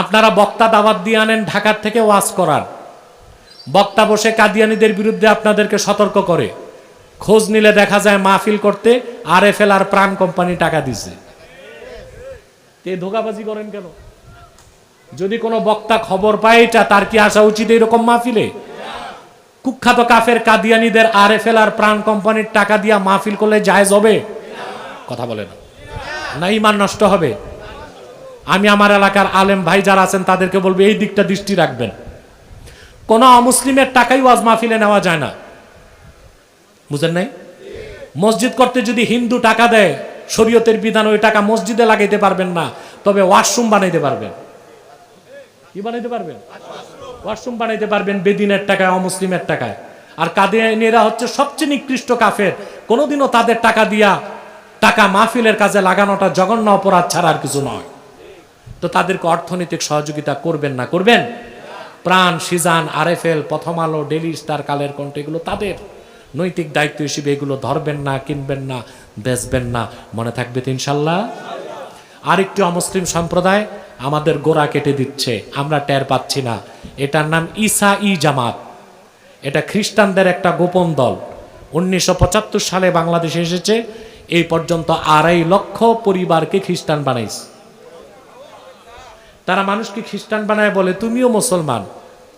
আপনারা বক্তা দাওয়াত দিয়ে আনেন, ঢাকার থেকে ওয়াজ করার। বক্তা বসে কাদিয়ানিদের বিরুদ্ধে আপনাদেরকে সতর্ক করে। খোঁজ নিলে দেখা যায় মাহফিল করতে আর এফ এল আর প্রাণ কোম্পানি টাকা দিছে। ধোকাবাজি করেন কেন? যদি কোনো বক্তা খবর পায়, এটা তার কি আসা উচিত এরকম মাহফিলে? কুখ্যাত কাফের কাদিয়ানিদের আর এফ এল আর প্রাণ কোম্পানির টাকা দিয়া মাহফিল করলে জায়েজ হবে? কথা বলে না, ইমান নষ্ট হবে। আমি আমার এলাকার আলেম ভাই যারা আছেন, তাদেরকে বলব, এই দিকটা দৃষ্টি রাখবেন। কোন অমুসলিমের টাকাই ওয়াজ মাহফিলে নেওয়া যায় না। বুঝেন নাই? মসজিদ করতে যদি হিন্দু টাকা দেয়, শরীয়তের বিধান ওই টাকা মসজিদে লাগাইতে পারবেন না, তবে ওয়াশরুম বানাইতে পারবেন। কি বানাইতে পারবেন? ওয়াশরুম বানাইতে পারবেন বেদিনের টাকায়, অমুসলিমের টাকায়। আর কাদিয়ানিরা হচ্ছে সবচেয়ে নিকৃষ্ট কাফের। কোনোদিনও তাদের টাকা দিয়া টাকা মাহফিলের কাজে লাগানোটা জঘন্য অপরাধ ছাড়া আর কিছু নয়। তো তাদেরকে অর্থনৈতিক সহযোগিতা করবেন না, করবেন? প্রাণ সিজান, আরএফএল, প্রথম আলো ডেলি স্টার, কালের কণ্ঠ, এগুলো তাদের নৈতিক দায়িত্ব হিসেবে এগুলো ধরবেন না, কিনবেন না, বেচবেন না। মনে থাকবে তো ইনশাল্লাহ? আরেকটি অমুসলিম সম্প্রদায় আমাদের গোড়া কেটে দিচ্ছে, আমরা টের পাচ্ছি না। এটার নাম ইসা ই জামাত। এটা খ্রিস্টানদের একটা গোপন দল। উনিশশো পঁচাত্তর সালে বাংলাদেশে এসেছে, এই পর্যন্ত আড়াই লক্ষ পরিবারকে খ্রিস্টান বানাইছে। তারা মানুষকে খ্রিস্টান বানায় বলে, তুমিও মুসলমান।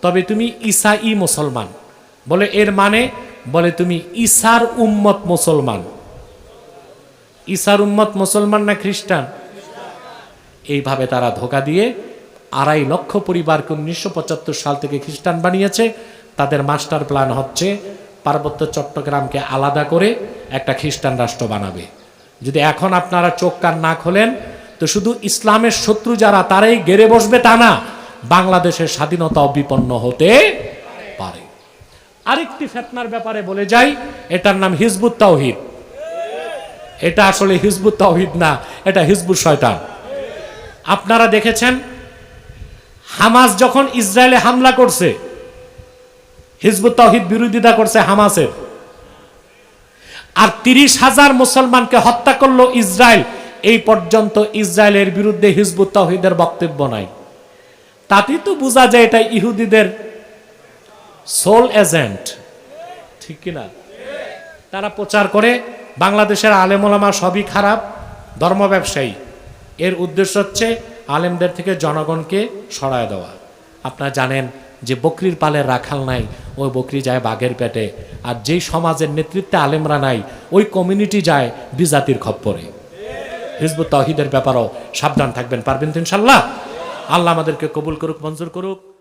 তবে তুমি ঈসাই মুসলমান। বলে, এর মানে? বলে, তুমি ঈসার উম্মত মুসলমান। ঈসার উম্মত মুসলমান না খ্রিস্টান? এইভাবে তারা ধোকা দিয়ে আড়াই লক্ষ পরিবারকে উনিশশো পঁচাত্তর সাল থেকে খ্রিস্টান বানিয়েছে। তাদের মাস্টার প্ল্যান হচ্ছে পার্বত্য চট্টগ্রামকে আলাদা করে একটা খ্রিস্টান রাষ্ট্র বানাবে। যদি এখন আপনারা চোখ কান না খোলেন তো শুধু ইসলামের শত্রু যারা, তারাই গেড়ে বসবে তা না, বাংলাদেশের স্বাধীনতাও বিপন্ন হতে পারে। আরেকটি ফেতনার ব্যাপারে বলে যাই, এটার নাম হিজবুত তাওহিদ। এটা আসলে হিজবুত তাওহিদ না, এটা হিজবুত শয়তান। আপনারা দেখেছেন, হামাস যখন ইসরায়েলে হামলা করছে, হিজবুত তাওহিদ বিরোধিতা করছে হামাসের। আর তিরিশ হাজার মুসলমানকে হত্যা করল ইসরায়েল এই পর্যন্ত ইসরায়েলের বিরুদ্ধে হিজবুত তাওহিদের বক্তব্য নাই। তাতেই তো বোঝা যায় এটা ইহুদিদের সোল এজেন্ট ঠিক কিনা? তারা প্রচার করে, বাংলাদেশের আলেমোলামা সবই খারাপ, ধর্ম ব্যবসায়ী। এর উদ্দেশ্য হচ্ছে আলেমদের থেকে জনগণকে সরায় দেওয়া। আপনারা জানেন যে বকরির পালের রাখাল নাই, ওই বকরি যায় বাঘের পেটে। আর যেই সমাজের নেতৃত্বে আলেমরা নাই, ওই কমিউনিটি যায় বিজাতির খপ্পরে। হিজবুত তহিদের ব্যাপারও সাবধান থাকবেন পারবেন তো ইনশাল্লাহ আল্লাহ আমাদেরকে কবুল করুক মঞ্জুর করুক।